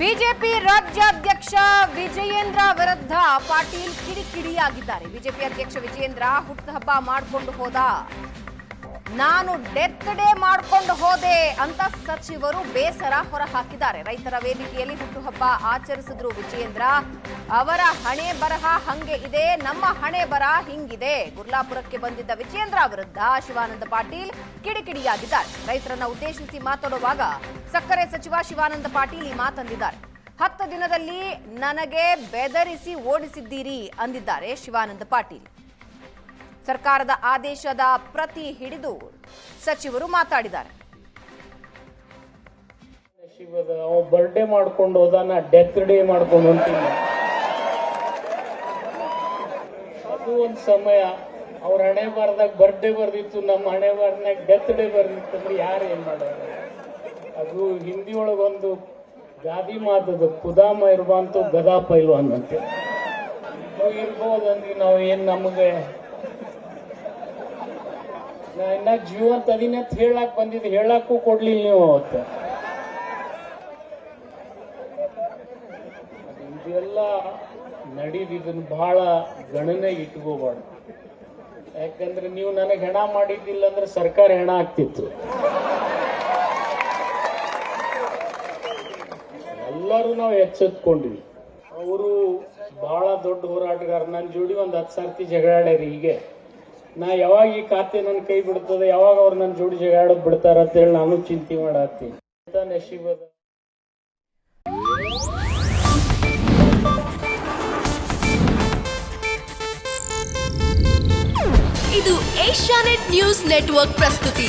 BJP ರಾಜ್ಯಾಧ್ಯಕ್ಷ ವಿಜಯೇಂದ್ರ ವಿರುದ್ಧ Patil ಕಿಡಿಕಿಡಿಯಾಗಿದ್ದಾರೆ. BJP ಅಧ್ಯಕ್ಷ ವಿಜಯೇಂದ್ರ ಹುಟ್ಟುಹಬ್ಬ ಮಾಡಿಕೊಂಡು ಹೋದ ನಾನು ಡೆತ್ ಡೇ ಮಾಡ್ಕೊಂಡು ಹೋದೆ ಅಂತ ಸಚಿವರು ಬೇಸರ ಹೊರಹಾಕಿದ್ದಾರೆ. ರೈತರ ವೇದಿಕೆಯಲ್ಲಿ ಹುಟ್ಟುಹಬ್ಬ ಆಚರಿಸಿದ್ರು ವಿಜಯೇಂದ್ರ. ಅವರ ಹಣೆ ಬರಹ ಹಂಗೆ ಇದೆ, ನಮ್ಮ ಹಣೆ ಬರಹ ಹಿಂಗಿದೆ. ಗುರ್ಲಾಪುರಕ್ಕೆ ಬಂದಿದ್ದ ವಿಜಯೇಂದ್ರ ವಿರುದ್ಧ ಶಿವಾನಂದ ಪಾಟೀಲ್ ಕಿಡಿಕಿಡಿಯಾಗಿದ್ದಾರೆ. ರೈತರನ್ನ ಉದ್ದೇಶಿಸಿ ಮಾತಾಡುವಾಗ ಸಕ್ಕರೆ ಸಚಿವ ಶಿವಾನಂದ ಪಾಟೀಲ್ ಈ ಮಾತಂದಿದ್ದಾರೆ. ಹತ್ತು ದಿನದಲ್ಲಿ ನನಗೆ ಬೆದರಿಸಿ ಓಡಿಸಿದ್ದೀರಿ ಅಂದಿದ್ದಾರೆ ಶಿವಾನಂದ ಪಾಟೀಲ್. ಸರ್ಕಾರದ ಆದೇಶದ ಪ್ರತಿ ಹಿಡಿದು ಸಚಿವರು ಮಾತಾಡಿದ್ದಾರೆ. ಬರ್ಡೇ ಮಾಡ್ಕೊಂಡು ಹೋದಾನ ಡೆತ್ ಡೇ ಮಾಡ್ಕೊಂಡು ಅದು ಒಂದು ಸಮಯ, ಅವ್ರ ಹಣೆ ಬಾರ್ದಾಗ ಬರ್ಡೇ ಬರ್ದಿತ್ತು, ನಮ್ಮ ಹಣೆ ಬಾರ್ನಾಗ ಡೆತ್ ಡೇ ಬರ್ದಿತ್ತು ಅಂದ್ರೆ ಯಾರು ಏನ್ ಮಾಡೋದು? ಅದು ಹಿಂದಿ ಒಳಗೊಂದು ಗಾದಿ ಮಾತದು, ಕುದಾಮ ಇರ್ಬಂತು ಗದಾ ಪೈಲ್ವಾನ್ ಅಂತ ಇರ್ಬೋದು ಅಂದ್ರೆ ನಾವು ಏನ್ ನಮಗೆ ನಾ ಇನ್ನ ಜೀವಂತ ಅದೀನಿ ಅಂತ ಹೇಳಕ್ ಬಂದಿದ್ದು ಹೇಳಕ್ಕೂ ಕೊಡ್ಲಿಲ್ಲ ನೀವು ಅವತ್ತು. ಇದೆಲ್ಲ ಇದನ್ನ ಬಹಳ ಗಣನೆ ಇಟ್ಕೋಬಾರ್ದು. ಯಾಕಂದ್ರೆ ನೀವು ನನಗೆ ಹೆಣ ಮಾಡಿದ್ದಿಲ್ಲ ಅಂದ್ರೆ ಸರ್ಕಾರ ಹೆಣ ಆಗ್ತಿತ್ತು. ಎಲ್ಲರೂ ನಾವು ಎಚ್ಚೆತ್ಕೊಂಡ್ವಿ. ಅವರು ಬಹಳ ದೊಡ್ಡ ಹೋರಾಟಗಾರ. ನನ್ನ ಜೋಡಿ ಒಂದು ಹತ್ತು ಸರ್ತಿ ಜಗಳಾಡ್ಯಾರಿ ಹೀಗೆ. ನಾ ಯಾವಾಗ ಈ ಖಾತೆ ನನ್ನ ಕೈ ಬಿಡ್ತದೆ, ಯಾವಾಗ ಅವ್ರು ನನ್ನ ಜೋಡಿ ಜಗಾಡೋದು ಬಿಡ್ತಾರ ಅಂತೇಳಿ ನಾನು ಚಿಂತೆ ಮಾಡತ್ತೀನಿ. ಇದು ಏಷ್ಯಾನೆಟ್ ನ್ಯೂಸ್ ನೆಟ್ವರ್ಕ್ ಪ್ರಸ್ತುತಿ.